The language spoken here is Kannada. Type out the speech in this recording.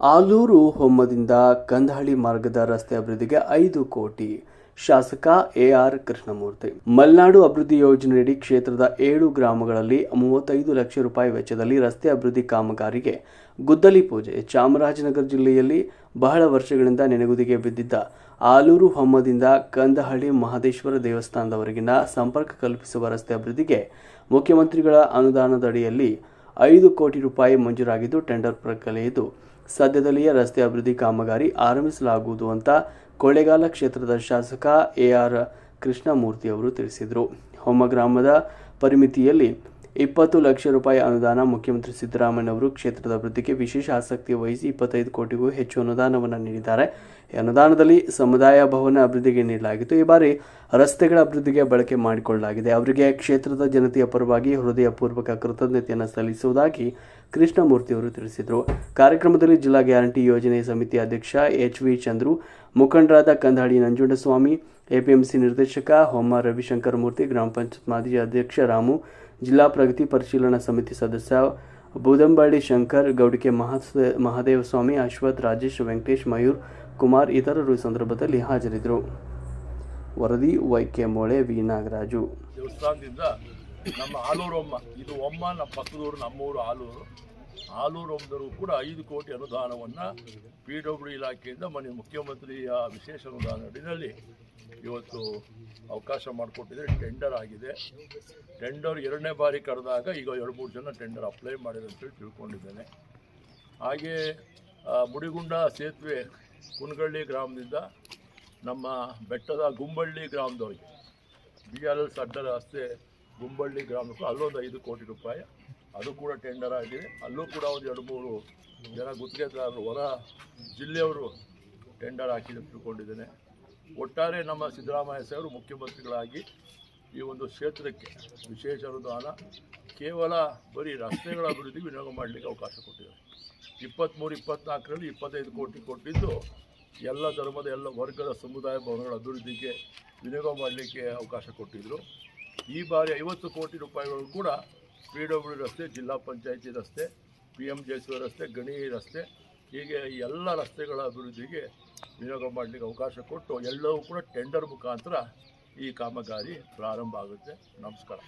ಆಲೂರು ಹೊಮ್ಮದಿಂದ ಕಂದಹಳ್ಳಿ ಮಾರ್ಗದ ರಸ್ತೆ ಅಭಿವೃದ್ಧಿಗೆ ಐದು ಕೋಟಿ. ಶಾಸಕ ಎಆರ್ ಕೃಷ್ಣಮೂರ್ತಿ. ಮಲೆನಾಡು ಅಭಿವೃದ್ಧಿ ಯೋಜನೆಯಡಿ ಕ್ಷೇತ್ರದ ಏಳು ಗ್ರಾಮಗಳಲ್ಲಿ ಮೂವತ್ತೈದು ಲಕ್ಷ ರೂಪಾಯಿ ವೆಚ್ಚದಲ್ಲಿ ರಸ್ತೆ ಅಭಿವೃದ್ಧಿ ಕಾಮಗಾರಿಗೆ ಗುದ್ದಲಿ ಪೂಜೆ. ಚಾಮರಾಜನಗರ ಜಿಲ್ಲೆಯಲ್ಲಿ ಬಹಳ ವರ್ಷಗಳಿಂದ ನೆನೆಗುದಿಗೆ ಬಿದ್ದಿದ್ದ ಆಲೂರು ಹೊಮ್ಮದಿಂದ ಕಂದಹಳ್ಳಿ ಮಹದೇಶ್ವರ ದೇವಸ್ಥಾನದವರೆಗಿನ ಸಂಪರ್ಕ ಕಲ್ಪಿಸುವ ರಸ್ತೆ ಅಭಿವೃದ್ಧಿಗೆ ಮುಖ್ಯಮಂತ್ರಿಗಳ ಅನುದಾನದಡಿಯಲ್ಲಿ ಐದು ಕೋಟಿ ರೂಪಾಯಿ ಮಂಜೂರಾಗಿದ್ದು, ಟೆಂಡರ್ ಪ್ರಕ್ರಿಯೆಯಿದ್ದು ಸದ್ಯದಲ್ಲಿಯೇ ರಸ್ತೆ ಅಭಿವೃದ್ಧಿ ಕಾಮಗಾರಿ ಆರಂಭಿಸಲಾಗುವುದು ಅಂತ ಕೊಳ್ಳೇಗಾಲ ಕ್ಷೇತ್ರದ ಶಾಸಕ ಎ ಆರ್ ಕೃಷ್ಣಮೂರ್ತಿ ಅವರು ತಿಳಿಸಿದರು. ಹೊಮ್ಮ ಗ್ರಾಮದ ಪರಿಮಿತಿಯಲ್ಲಿ ಇಪ್ಪತ್ತು ಲಕ್ಷ ರೂಪಾಯಿ ಅನುದಾನ ಮುಖ್ಯಮಂತ್ರಿ ಸಿದ್ದರಾಮಯ್ಯ ಅವರು ಕ್ಷೇತ್ರದ ಅಭಿವೃದ್ಧಿಗೆ ವಿಶೇಷ ಆಸಕ್ತಿ ವಹಿಸಿ ಇಪ್ಪತ್ತೈದು ಕೋಟಿಗೂ ಹೆಚ್ಚು ಅನುದಾನವನ್ನು ನೀಡಿದ್ದಾರೆ. ಅನುದಾನದಲ್ಲಿ ಸಮುದಾಯ ಭವನ ಅಭಿವೃದ್ಧಿಗೆ ನೀಡಲಾಗಿತ್ತು. ಈ ಬಾರಿ ರಸ್ತೆಗಳ ಅಭಿವೃದ್ಧಿಗೆ ಬಳಕೆ ಮಾಡಿಕೊಳ್ಳಲಾಗಿದೆ. ಅವರಿಗೆ ಕ್ಷೇತ್ರದ ಜನತೆಯ ಪರವಾಗಿ ಹೃದಯಪೂರ್ವಕ ಕೃತಜ್ಞತೆಯನ್ನು ಸಲ್ಲಿಸುವುದಾಗಿ ಕೃಷ್ಣಮೂರ್ತಿ ಅವರು ತಿಳಿಸಿದರು. ಕಾರ್ಯಕ್ರಮದಲ್ಲಿ ಜಿಲ್ಲಾ ಗ್ಯಾರಂಟಿ ಯೋಜನೆ ಸಮಿತಿ ಅಧ್ಯಕ್ಷ ಎಚ್ ವಿ ಚಂದ್ರು, ಮುಖಂಡರಾದ ಕಂದಾಡಿ ನಂಜುಂಡಸ್ವಾಮಿ, ಎಪಿಎಂಸಿ ನಿರ್ದೇಶಕ ಹೊಮ್ಮ ರವಿಶಂಕರ್ ಮೂರ್ತಿ, ಗ್ರಾಮ ಪಂಚಾಯತ್ ಮಾಜಿ ಅಧ್ಯಕ್ಷ ರಾಮು, ಜಿಲ್ಲಾ ಪ್ರಗತಿ ಪರಿಶೀಲನಾ ಸಮಿತಿ ಸದಸ್ಯ ಬೂದಂಬಳ್ಳಿ ಶಂಕರ್, ಗೌಡಿಕೆ ಮಹಾದೇವ ಮಹಾದೇವಸ್ವಾಮಿ, ಅಶ್ವಥ್, ರಾಜೇಶ್ ವೆಂಕಟೇಶ್, ಮಯೂರ್ ಕುಮಾರ್ ಇತರರು ಈ ಸಂದರ್ಭದಲ್ಲಿ ಹಾಜರಿದ್ದರು. ವರದಿ ವೈಕೆ ಮೊಳೆ ವಿ. ನಾಗರಾಜು. ದೇವಸ್ಥಾನದಿಂದ ನಮ್ಮ ಆಲೂರೊಮ್ಮ ಇದು ಒಮ್ಮ ನಮ್ಮ ಪಕ್ಕದೂರು ನಮ್ಮೂರು ಆಲೂರು. ಆಲೂರಮ್ಮದವರು ಕೂಡ ಐದು ಕೋಟಿ ಅನುದಾನವನ್ನು ಪಿ ಡಬ್ಲ್ಯೂ ಇಲಾಖೆಯಿಂದ ಮನೆ ಮುಖ್ಯಮಂತ್ರಿಯ ವಿಶೇಷ ಅನುದಾನ ಅಡಿನಲ್ಲಿ ಇವತ್ತು ಅವಕಾಶ ಮಾಡಿಕೊಟ್ಟಿದ್ದಾರೆ ಟೆಂಡರ್ ಆಗಿದೆ. ಟೆಂಡರ್ ಎರಡನೇ ಬಾರಿ ಕರೆದಾಗ ಈಗ ಎರಡು ಮೂರು ಜನ ಟೆಂಡರ್ ಅಪ್ಲೈ ಮಾಡಿದೆ ಅಂತೇಳಿ ತಿಳ್ಕೊಂಡಿದ್ದೇನೆ. ಹಾಗೆ ಮುಡಿಗುಂಡ ಸೇತುವೆ ಕುನಗಳ್ಳಿ ಗ್ರಾಮದಿಂದ ನಮ್ಮ ಬೆಟ್ಟದ ಗುಂಬಳ್ಳಿ ಗ್ರಾಮದವರಿಗೆ, ಬಿ ಆರ್ ಎಲ್ ಅಡ್ಡ ರಸ್ತೆ ಗುಂಬಳ್ಳಿ ಗ್ರಾಮಕ್ಕೂ ಅಲ್ಲೊಂದು ಐದು ಕೋಟಿ ರೂಪಾಯಿ. ಅದು ಕೂಡ ಟೆಂಡರ್ ಆಗಿದೆ. ಅಲ್ಲೂ ಕೂಡ ಒಂದು ಎರಡು ಮೂರು ಜನ ಗುತ್ತಿಗೆದಾರರು ಹೊರ ಜಿಲ್ಲೆಯವರು ಟೆಂಡರ್ ಹಾಕಿದ್ದು ತಿಳ್ಕೊಂಡಿದ್ದೇನೆ. ಒಟ್ಟಾರೆ ನಮ್ಮ ಸಿದ್ದರಾಮಯ್ಯ ಸರ್ ಮುಖ್ಯಮಂತ್ರಿಗಳಾಗಿ ಈ ಒಂದು ಕ್ಷೇತ್ರಕ್ಕೆ ವಿಶೇಷ ಅನುದಾನ ಕೇವಲ ಬರೀ ರಸ್ತೆಗಳ ಅಭಿವೃದ್ಧಿ ವಿನಿಯೋಗ ಮಾಡಲಿಕ್ಕೆ ಅವಕಾಶ ಕೊಟ್ಟಿದ್ದಾರೆ. ಇಪ್ಪತ್ತ್ಮೂರು ಇಪ್ಪತ್ನಾಲ್ಕರಲ್ಲಿ ಇಪ್ಪತ್ತೈದು ಕೋಟಿ ಕೊಟ್ಟಿದ್ದು ಎಲ್ಲ ಧರ್ಮದ, ಎಲ್ಲ ವರ್ಗದ ಸಮುದಾಯ ಭವನಗಳ ಅಭಿವೃದ್ಧಿಗೆ ವಿನಿಯೋಗ ಮಾಡಲಿಕ್ಕೆ ಅವಕಾಶ ಕೊಟ್ಟಿದ್ದರು ಈ ಬಾರಿ ಐವತ್ತು ಕೋಟಿ ರೂಪಾಯಿಗಳು ಕೂಡ ಪಿ ಡಬ್ಲ್ಯೂ ರಸ್ತೆ, ಜಿಲ್ಲಾ ಪಂಚಾಯಿತಿ ರಸ್ತೆ, ಪಿ ಎಂ ಜೆ ಸಿ ರಸ್ತೆ ಗಣಿ ರಸ್ತೆ, ಹೀಗೆ ಎಲ್ಲ ರಸ್ತೆಗಳ ಅಭಿವೃದ್ಧಿಗೆ ವಿನಿಯೋಗ ಮಾಡಲಿಕ್ಕೆ ಅವಕಾಶ ಕೊಟ್ಟು ಎಲ್ಲವೂ ಕೂಡ ಟೆಂಡರ್ ಮುಖಾಂತರ ಈ ಕಾಮಗಾರಿ ಪ್ರಾರಂಭ ಆಗುತ್ತೆ. ನಮಸ್ಕಾರ.